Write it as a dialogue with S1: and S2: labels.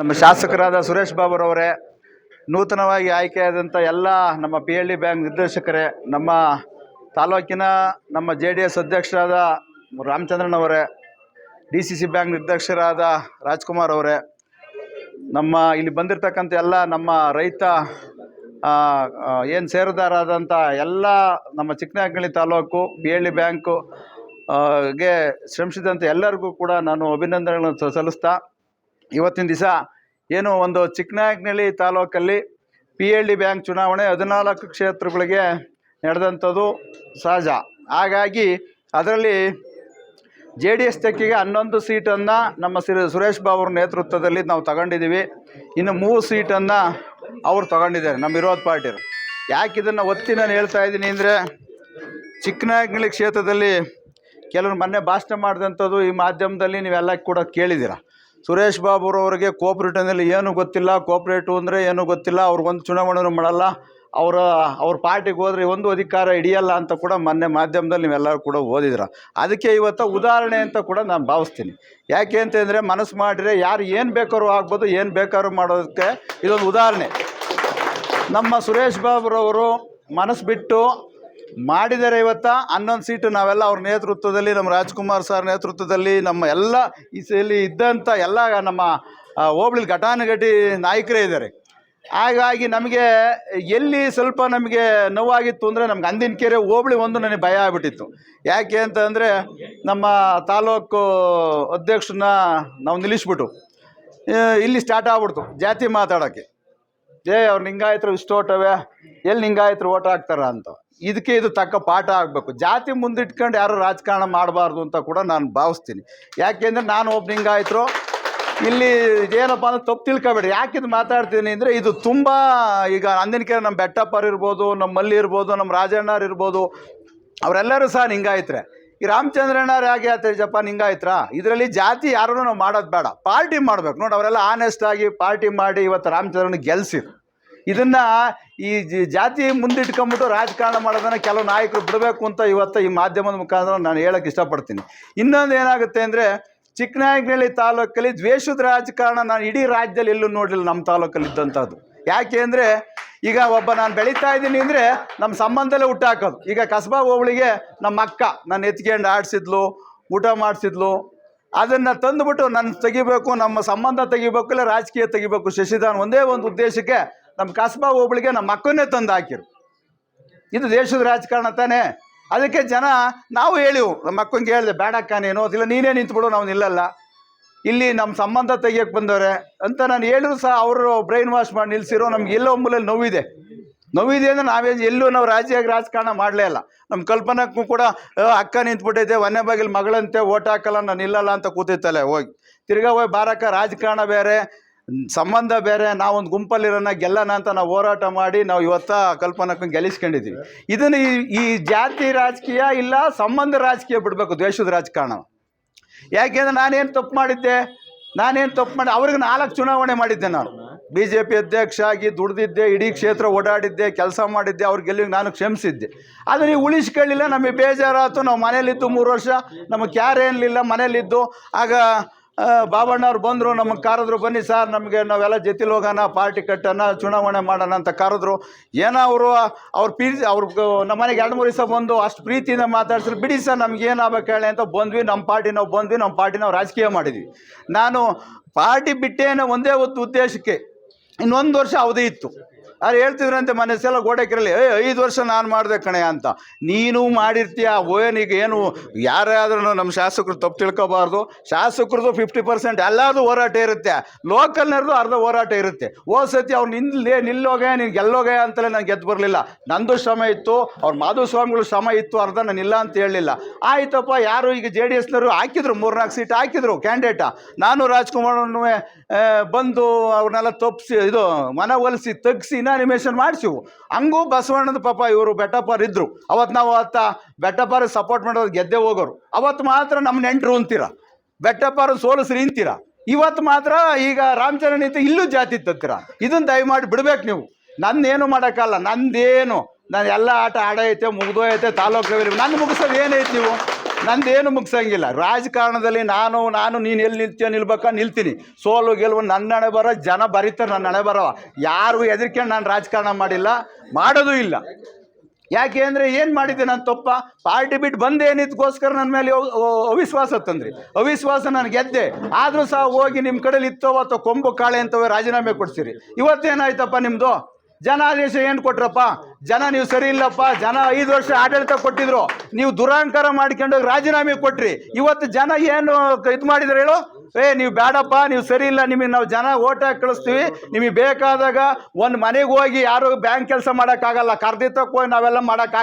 S1: ನಮ್ಮ ಶಾಸಕರಾದ ಸುರೇಶ್ ಬಾಬುರವರೇ, ನೂತನವಾಗಿ ಆಯ್ಕೆಯಾದಂಥ ಎಲ್ಲ ನಮ್ಮ ಪಿ ಎಲ್ ಡಿ ಬ್ಯಾಂಕ್ ನಿರ್ದೇಶಕರೇ, ನಮ್ಮ ತಾಲೂಕಿನ ನಮ್ಮ ಜೆ ಡಿ ಎಸ್ ಅಧ್ಯಕ್ಷರಾದ ರಾಮಚಂದ್ರನ್ ಅವರೇ ಡಿ ಸಿ ಸಿ ಬ್ಯಾಂಕ್ ನಿರ್ದೇಶಕರಾದ ರಾಜ್ಕುಮಾರ್ ಅವರೇ, ನಮ್ಮ ಇಲ್ಲಿ ಬಂದಿರತಕ್ಕಂಥ ಎಲ್ಲ ನಮ್ಮ ರೈತ ಏನು ಸೇರುದಾರಾದಂಥ ಎಲ್ಲ ನಮ್ಮ ಚಿಕ್ಕನಾಗನಹಳ್ಳಿ ತಾಲೂಕು ಪಿ ಎಲ್ ಡಿ ಬ್ಯಾಂಕು ಗೆ ಶ್ರಮಿಸಿದಂಥ ಎಲ್ಲರಿಗೂ ಕೂಡ ನಾನು ಅಭಿನಂದನೆಗಳನ್ನು ಸಲ್ಲಿಸ್ತಾ ಇವತ್ತಿನ ದಿವಸ ಏನು ಒಂದು ಚಿಕ್ಕನಾಯಕನಹಳ್ಳಿ ತಾಲೂಕಲ್ಲಿ ಪಿ ಎಲ್ ಡಿ ಬ್ಯಾಂಕ್ ಚುನಾವಣೆ ಹದಿನಾಲ್ಕು ಕ್ಷೇತ್ರಗಳಿಗೆ ನಡೆದಂಥದ್ದು ಸಹಜ. ಹಾಗಾಗಿ ಅದರಲ್ಲಿ ಜೆ ಡಿ ಎಸ್ ತೆಕ್ಕಿಗೆ ಹನ್ನೊಂದು ಸೀಟನ್ನು ನಮ್ಮ ಸಿರಿ ಸುರೇಶ್ ಬಾಬು ಅವ್ರ ನೇತೃತ್ವದಲ್ಲಿ ನಾವು ತಗೊಂಡಿದ್ದೀವಿ. ಇನ್ನು ಮೂರು ಸೀಟನ್ನು ಅವರು ತಗೊಂಡಿದ್ದಾರೆ ನಮ್ಮ ವಿರೋಧ ಪಾರ್ಟಿರು ಯಾಕೆ ಇದನ್ನು ಒತ್ತಿ ನಾನು ಹೇಳ್ತಾ ಇದ್ದೀನಿ ಅಂದರೆ ಚಿಕ್ಕನಾಯಕನಹಳ್ಳಿ ಕ್ಷೇತ್ರದಲ್ಲಿ ಕೆಲವರು ಮೊನ್ನೆ ಭಾಷಣ ಮಾಡಿದಂಥದ್ದು ಈ ಮಾಧ್ಯಮದಲ್ಲಿ ನೀವೆಲ್ಲ ಕೂಡ ಕೇಳಿದ್ದೀರ. ಸುರೇಶ್ ಬಾಬುರವರಿಗೆ ಕೋಪ್ರೇಟಿನಲ್ಲಿ ಏನು ಗೊತ್ತಿಲ್ಲ ಕೋಪ್ರೇಟು ಅಂದರೆ ಏನು ಗೊತ್ತಿಲ್ಲ ಅವ್ರಿಗೊಂದು ಚುನಾವಣೆನೂ ಮಾಡಲ್ಲ. ಅವರ, ಅವ್ರ ಪಾರ್ಟಿಗೆ ಹೋದರೆ ಒಂದು ಅಧಿಕಾರ ಹಿಡಿಯಲ್ಲ ಅಂತ ಕೂಡ ಮೊನ್ನೆ ಮಾಧ್ಯಮದಲ್ಲಿ ನೀವೆಲ್ಲರೂ ಕೂಡ ಓದಿದ್ರ. ಅದಕ್ಕೆ ಇವತ್ತು ಉದಾಹರಣೆ ಅಂತ ಕೂಡ ನಾನು ಭಾವಿಸ್ತೀನಿ. ಯಾಕೆ ಅಂತಂದರೆ ಮನಸ್ಸು ಮಾಡಿದರೆ ಯಾರು ಏನು ಬೇಕಾದ್ರೂ ಆಗ್ಬೋದು, ಏನು ಬೇಕಾದ್ರೂ ಮಾಡೋದಕ್ಕೆ ಇದೊಂದು ಉದಾಹರಣೆ. ನಮ್ಮ ಸುರೇಶ್ ಬಾಬುರವರು ಮನಸ್ಸು ಬಿಟ್ಟು ಮಾಡಿದ್ದಾರೆ ಇವತ್ತ ಹನ್ನೊಂದು ಸೀಟು ನಾವೆಲ್ಲ ಅವ್ರ ನೇತೃತ್ವದಲ್ಲಿ, ನಮ್ಮ ರಾಜ್ಕುಮಾರ್ ಸರ್ ನೇತೃತ್ವದಲ್ಲಿ, ನಮ್ಮ ಎಲ್ಲ ಈ ಇದ್ದಂತ ಇದ್ದಂಥ ಎಲ್ಲ ನಮ್ಮ ಹೋಬಳಿ ಘಟಾನುಘಟಿ ನಾಯಕರೇ ಇದ್ದಾರೆ. ಹಾಗಾಗಿ ನಮಗೆ ಎಲ್ಲಿ ಸ್ವಲ್ಪ ನಮಗೆ ನೋವಾಗಿತ್ತು ಅಂದರೆ ನಮ್ಗೆ ಅಂದಿನ ಕೆರೆ ಹೋಬಳಿ ಒಂದು ನನಗೆ ಭಯ ಆಗ್ಬಿಟ್ಟಿತ್ತು. ಯಾಕೆ ಅಂತಂದರೆ ನಮ್ಮ ತಾಲೂಕು ಅಧ್ಯಕ್ಷನ ನಾವು ನಿಲ್ಲಿಸ್ಬಿಟ್ಟು ಇಲ್ಲಿ ಸ್ಟಾರ್ಟ್ ಆಗ್ಬಿಡ್ತು ಜಾತಿ ಮಾತಾಡೋಕ್ಕೆ. ಏ ಅವ್ರು ಲಿಂಗಾಯತರು ಇಷ್ಟು ಓಟವೇ ಎಲ್ಲಿ ಲಿಂಗಾಯತರು ಓಟ್ ಹಾಕ್ತಾರ ಅಂತ. ಇದಕ್ಕೆ ಇದು ತಕ್ಕ ಪಾಠ ಆಗಬೇಕು. ಜಾತಿ ಮುಂದಿಟ್ಕೊಂಡು ಯಾರು ರಾಜಕಾರಣ ಮಾಡಬಾರ್ದು ಅಂತ ಕೂಡ ನಾನು ಭಾವಿಸ್ತೀನಿ. ಯಾಕೆಂದ್ರೆ ನಾನು ಒಬ್ಬ ಲಿಂಗಾಯತರು, ಇಲ್ಲಿ ಏನಪ್ಪ ಅಂದ್ರೆ ತಪ್ಪು ತಿಳ್ಕೊಬೇಡಿ. ಯಾಕೆ ಇದು ಮಾತಾಡ್ತೀನಿ ಅಂದರೆ ಇದು ತುಂಬ ಈಗ ಅಂದಿನ ಕೆರೆ ನಮ್ಮ ಬೆಟ್ಟಪ್ಪರು ಇರ್ಬೋದು ನಮ್ಮ ಮಲ್ಲಿ ಇರ್ಬೋದು ನಮ್ಮ ರಾಜಣ್ಣವ್ರು ಇರ್ಬೋದು, ಅವರೆಲ್ಲರೂ ಸಹ ಲಿಂಗಾಯತ್ರೆ. ಈ ರಾಮಚಂದ್ರಣ್ಣವ್ರು ರಾಗಿ ಹೇಳ್ತಾರೆ ಜಪ್ಪ ಲಿಂಗಾಯತ್ರ ಇದರಲ್ಲಿ ಜಾತಿ ಯಾರೂ ನಾವು ಮಾಡೋದು ಬೇಡ. ಪಾರ್ಟಿ ಮಾಡ್ಬೇಕು. ನೋಡಿ, ಅವರೆಲ್ಲ ಆನೆಸ್ಟ್ ಆಗಿ ಪಾರ್ಟಿ ಮಾಡಿ ಇವತ್ತು ರಾಮಚಂದ್ರನ ಗೆಲ್ಸಿರು. ಇದನ್ನ ಈ ಜಾತಿ ಮುಂದಿಟ್ಕೊಂಬಿಟ್ಟು ರಾಜಕಾರಣ ಮಾಡೋದನ್ನ ಕೆಲವು ನಾಯಕರು ಬಿಡಬೇಕು ಅಂತ ಇವತ್ತು ಈ ಮಾಧ್ಯಮದ ಮುಖಾಂತರ ನಾನು ಹೇಳಕ್ಕೆ ಇಷ್ಟಪಡ್ತೀನಿ. ಇನ್ನೊಂದು ಏನಾಗುತ್ತೆ ಅಂದರೆ, ಚಿಕ್ಕನಾಯಕನಹಳ್ಳಿ ತಾಲೂಕಲ್ಲಿ ದ್ವೇಷದ ರಾಜಕಾರಣ ನಾನು ಇಡೀ ರಾಜ್ಯದಲ್ಲಿ ಎಲ್ಲೂ ನೋಡಲಿಲ್ಲ ನಮ್ಮ ತಾಲೂಕಲ್ಲಿ ಇದ್ದಂಥದ್ದು ಯಾಕೆ ಅಂದರೆ ಈಗ ಒಬ್ಬ ನಾನು ಬೆಳೀತಾ ಇದ್ದೀನಿ ಅಂದರೆ ನಮ್ಮ ಸಂಬಂಧದಲ್ಲೇ ಹುಟ್ಟಾಕೋದು ಈಗ ಕಸಬಾ ಹೋಬಳಿಗೆ ನಮ್ಮ ಅಕ್ಕ ನನ್ನ ಎತ್ಕೊಂಡು ಆಡಿಸಿದ್ಲು, ಊಟ ಮಾಡಿಸಿದ್ಲು. ಅದನ್ನು ತಂದುಬಿಟ್ಟು ನನ್ನ ತೆಗಿಬೇಕು, ನಮ್ಮ ಸಂಬಂಧ ತೆಗಿಬೇಕು, ಇಲ್ಲ ರಾಜಕೀಯ ತೆಗಿಬೇಕು. ಶಶಿದಾನ ಒಂದೇ ಒಂದು ಉದ್ದೇಶಕ್ಕೆ ನಮ್ಮ ಕಸಬಾ ಹೋಬಳಿಗೆ ನಮ್ಮ ಅಕ್ಕನ್ನೇ ತಂದು ಹಾಕಿರು. ಇದು ದೇಶದ ರಾಜಕಾರಣ ತಾನೇ. ಅದಕ್ಕೆ ಜನ ನಾವು ಹೇಳಿವು, ನಮ್ಮ ಅಕ್ಕಂಗೆ ಹೇಳಿದೆ, ಬೇಡಕ್ಕ ನೀನು. ಇಲ್ಲ, ನೀನೇ ನಿಂತ್ಬಿಡು, ನಾವು ನಿಲ್ಲಲ್ಲ. ಇಲ್ಲಿ ನಮ್ಮ ಸಂಬಂಧ ತೆಗಿಯಕ್ಕೆ ಬಂದವ್ರೆ ಅಂತ ನಾನು ಹೇಳಿದ್ರು ಸಹ ಅವರು ಬ್ರೈನ್ ವಾಶ್ ಮಾಡಿ ನಿಲ್ಸಿರೋ ನಮ್ಗೆ ಎಲ್ಲೋ ಮೂಲೆಯಲ್ಲಿ ನೋವಿದೆ. ನೋವಿದೆ ಅಂದರೆ ನಾವೇ ಎಲ್ಲೂ ನಾವು ರಾಜ್ಯಾಗ ರಾಜಕಾರಣ ಮಾಡಲೇ ಇಲ್ಲ. ನಮ್ಮ ಕಲ್ಪನಕ್ಕೂ ಕೂಡ "ಆ, ಅಕ್ಕ ನಿಂತ್ಬಿಟ್ಟೈತೆ ಒಂದೇ ಬಾಗಿಲು ಮಗಳಂತೆ ಓಟ್ ಹಾಕಲ್ಲ ನಾನು ನಿಲ್ಲಲ್ಲ ಅಂತ ಕೂತೈತಲ್ಲ ಹೋಗಿ. ತಿರ್ಗಾ ಹೋಗಿ ಬಾರಕ್ಕ ರಾಜಕಾರಣ ಬೇರೆ ಸಂಬಂಧ ಬೇರೆ ನಾವೊಂದು ಗುಂಪಲ್ಲಿರೋಣ ಗೆಲ್ಲನ ಅಂತ ನಾವು ಹೋರಾಟ ಮಾಡಿ ನಾವು ಇವತ್ತ ಕಲ್ಪನಕ್ಕೆ ಗೆಲ್ಲಿಸ್ಕೊಂಡಿದ್ದೀವಿ ಇದನ್ನು ಈ ಜಾತಿ ರಾಜಕೀಯ ಇಲ್ಲ ಸಂಬಂಧ ರಾಜಕೀಯ ಬಿಡಬೇಕು ದ್ವೇಷದ ರಾಜಕಾರಣ. ಯಾಕೆಂದ್ರೆ ನಾನೇನು ತಪ್ಪು ಮಾಡಿದ್ದೆ? ನಾನೇನು ತಪ್ಪು ಮಾಡಿ, ಅವ್ರಿಗೆ ನಾಲ್ಕು ಚುನಾವಣೆ ಮಾಡಿದ್ದೆ ನಾನು. ಬಿ ಜೆ ಪಿ ಅಧ್ಯಕ್ಷ ಆಗಿ ದುಡ್ದಿದ್ದೆ, ಇಡೀ ಕ್ಷೇತ್ರ ಓಡಾಡಿದ್ದೆ, ಕೆಲಸ ಮಾಡಿದ್ದೆ, ಅವ್ರ ಗೆಲ್ಲಿಗೆ ನಾನು ಕ್ಷಮಿಸಿದ್ದೆ. ಆದರೆ ನೀವು ಉಳಿಸ್ಕೊಳ್ಳಿಲ್ಲ, ನಮಗೆ ಬೇಜಾರಾಯ್ತು, ನಾವು ಮನೇಲಿದ್ದು ಮೂರು ವರ್ಷ, ನಮಗೆ ಯಾರು ಏನಿಲ್ಲ ಮನೇಲಿದ್ದು ಆಗ ಬಾಬಣ್ಣವ್ರು ಬಂದರು, ನಮಗೆ ಕರೆದ್ರು, ಬನ್ನಿ ಸರ್, ನಮಗೆ ನಾವೆಲ್ಲ ಜೊತೆಲಿ ಹೋಗೋಣ, ಪಾರ್ಟಿ ಕಟ್ಟೋಣ, ಚುನಾವಣೆ ಮಾಡೋಣ ಅಂತ ಕರೆದ್ರು. ಏನೋ ಅವರು, ಅವ್ರ ಪ್ರೀತಿ ಅವ್ರ ನಮ್ಮ ಮನೆಗೆ ಎರಡು ಮೂರು ದಿವಸ ಬಂದು ಅಷ್ಟು ಪ್ರೀತಿಯಿಂದ ಮಾತಾಡ್ಸಿದ್ರು. ಬಿಡಿ ಸರ್, ನಮ್ಗೆ ಏನಾಗಬೇಕು ಹೇಳಿ ಅಂತ ಬಂದ್ವಿ. ನಮ್ಮ ಪಾರ್ಟಿ ನಾವು ಬಂದ್ವಿ. ನಮ್ಮ ಪಾರ್ಟಿ ನಾವು ರಾಜಕೀಯ ಮಾಡಿದ್ವಿ. ನಾನು ಪಾರ್ಟಿ ಬಿಟ್ಟೇನೋ ಒಂದೇ ಒಂದು ಉದ್ದೇಶಕ್ಕೆ ಇನ್ನೊಂದು ವರ್ಷ ಅವಧಿ ಇತ್ತು. ಅವ್ರು ಹೇಳ್ತಿದ್ರಂತೆ ಮನೆ ಸಲ ಗೋಡೆಕಿರಲಿ ಏ ಐದು ವರ್ಷ ನಾನು ಮಾಡಿದೆ ಕಣೆ ಅಂತ. ನೀನು ಮಾಡಿರ್ತೀಯ? ಓಯನಿಗೆ ಏನು ಯಾರಾದ್ರೂ ನಮ್ಮ ಶಾಸಕರು ತಪ್ಪು ತಿಳ್ಕೋಬಾರ್ದು. ಶಾಸಕರದು ಫಿಫ್ಟಿ ಪರ್ಸೆಂಟ್ ಎಲ್ಲರದು ಹೋರಾಟ ಇರುತ್ತೆ. ಲೋಕಲ್ನರ್ದು ಅರ್ಧ ಹೋರಾಟ ಇರುತ್ತೆ. ಓ ಸತಿ ಅವ್ರು ನಿಲ್ಲೇ ನಿಲ್ಲೋಗೆ, ನೀನು ಗೆಲ್ಲೋಗೆ ಅಂತಲೇ ನಾನು ಗೆದ್ದು ಬರಲಿಲ್ಲ. ನಂದು ಶ್ರಮ ಇತ್ತು, ಅವ್ರ ಮಾಧುಸ್ವಾಮಿಗಳು ಶ್ರಮ ಇತ್ತು, ಅರ್ಧ ನಾನು ಇಲ್ಲ ಅಂತ ಹೇಳಲಿಲ್ಲ. ಆಯ್ತಪ್ಪ, ಯಾರು ಈಗ ಜೆ ಡಿ ಎಸ್ನವರು ಹಾಕಿದ್ರು ಮೂರ್ನಾಲ್ಕು ಸೀಟ್ ಹಾಕಿದ್ರು, ಕ್ಯಾಂಡಿಡೇಟ. ನಾನು ರಾಜ್ಕುಮಾರ್ ಬಂದು ಅವ್ರನ್ನೆಲ್ಲ ತಪ್ಪಿಸಿ ಇದು ಮನವೊಲಿಸಿ ತಗ್ಸಿ ಇನಾನಿಮೇಷನ್ ಮಾಡಿಸಿವು. ಹಂಗೂ ಬಸವಣ್ಣದ ಪಾಪ ಇವರು ಬೆಟ್ಟಪ್ಪರು ಇದ್ದರು ಅವತ್ತು ನಾವು ಅತ್ತ ಬೆಟ್ಟಪ್ಪರ ಸಪೋರ್ಟ್ ಮಾಡೋದು ಗೆದ್ದೆ ಹೋಗೋರು. ಅವತ್ತು ಮಾತ್ರ ನಮ್ಮ ನೆಂಟರು ಅಂತೀರ. ಬೆಟ್ಟಪ್ಪರು ಸೋಲಿಸ್ರಿ ಅಂತೀರ. ಇವತ್ತು ಮಾತ್ರ ಈಗ ರಾಮಚಂದ್ರನ್ ಇತ್ತು, ಇಲ್ಲೂ ಜಾತಿ ತತ್ತೀರ ಇದನ್ನು ದಯಮಾಡಿ ಬಿಡ್ಬೇಕು ನೀವು. ನಂದೇನು ಮಾಡೋಕ್ಕಲ್ಲ ನಂದೇನು. ನಾನು ಎಲ್ಲ ಆಟ ಆಡೈತೆ, ಮುಗ್ದೋಯ್ತೆ, ತಾಲೂಕು ಲೆವೆಲ್ ನನ್ನ ಮುಗಿಸೋದು ಏನೈತೆ ನೀವು? ನಂದೇನು ಮುಗಿಸಂಗಿಲ್ಲ. ರಾಜಕಾರಣದಲ್ಲಿ ನಾನು ನಾನು, ನೀನು ಎಲ್ಲಿ ನಿಲ್ತೀಯ ನಿಲ್ಬೇಕಾ? ನಿಲ್ತೀನಿ. ಸೋಲು, ಗೆಲುವು ನನ್ನ ಹಣೆ ಬರೋ ಜನ ಬರೀತಾರೆ ನನ್ನ ಹಣೆ ಬರೋ ಯಾರು ಹೆದರ್ಕೊಂಡು ನಾನು ರಾಜಕಾರಣ ಮಾಡಿಲ್ಲ. ಮಾಡೋದು ಇಲ್ಲ. ಯಾಕೆ ಅಂದರೆ ಏನು ಮಾಡಿದ್ದೆ ನಾನು ತಪ್ಪ? ಪಾರ್ಟಿ ಬಿಟ್ಟು ಬಂದೇನಿದ್ಕೋಸ್ಕರ ನನ್ನ ಮೇಲೆ ಅವ್- ಅವ್- ಅವಿಶ್ವಾಸ ತಂದ್ರಿ. ಅವಿಶ್ವಾಸ ನಾನು ಗೆದ್ದೆ. ಆದರೂ ಸಹ ಹೋಗಿ ನಿಮ್ಮ ಕಡೆಯಲ್ಲಿ ಇತ್ತೋ, ಅಥವಾ ಕೊಂಬು ಕಾಳೆ ಅಂತವೇ ರಾಜೀನಾಮೆ ಕೊಡ್ಸಿರಿ. ಇವತ್ತೇನಾಯ್ತಪ್ಪ ನಿಮ್ಮದು ಜನ ಆದೇಶ ಏನು ಕೊಟ್ರಪ್ಪ? ಜನ ನೀವು ಸರಿ ಇಲ್ಲಪ್ಪ, ಜನ ಐದು ವರ್ಷ ಆಡಳಿತ ಕೊಟ್ಟಿದ್ರು, ನೀವು ದುರಹಂಕಾರ ಮಾಡ್ಕೊಂಡು ರಾಜೀನಾಮೆ ಕೊಟ್ರಿ. ಇವತ್ತು ಜನ ಏನು ಇದು ಮಾಡಿದ್ರು ಹೇಳು? ಏ, ನೀವು ಬೇಡಪ್ಪ ನೀವು ಸರಿ ಇಲ್ಲ, ನಿಮಗೆ ನಾವು ಜನ ಓಟ್ ಹಾಕಿ ಕಳಿಸ್ತೀವಿ. ನಿಮಗೆ ಬೇಕಾದಾಗ ಒಂದು ಮನೆಗೆ ಹೋಗಿ ಯಾರು ಬ್ಯಾಂಕ್ ಕೆಲಸ ಮಾಡೋಕ್ಕಾಗಲ್ಲ ಕರ್ದಿತ್ತಕ್ಕೆ ಹೋಗಿ ನಾವೆಲ್ಲ ಮಾಡೋಕ್ಕಾಗ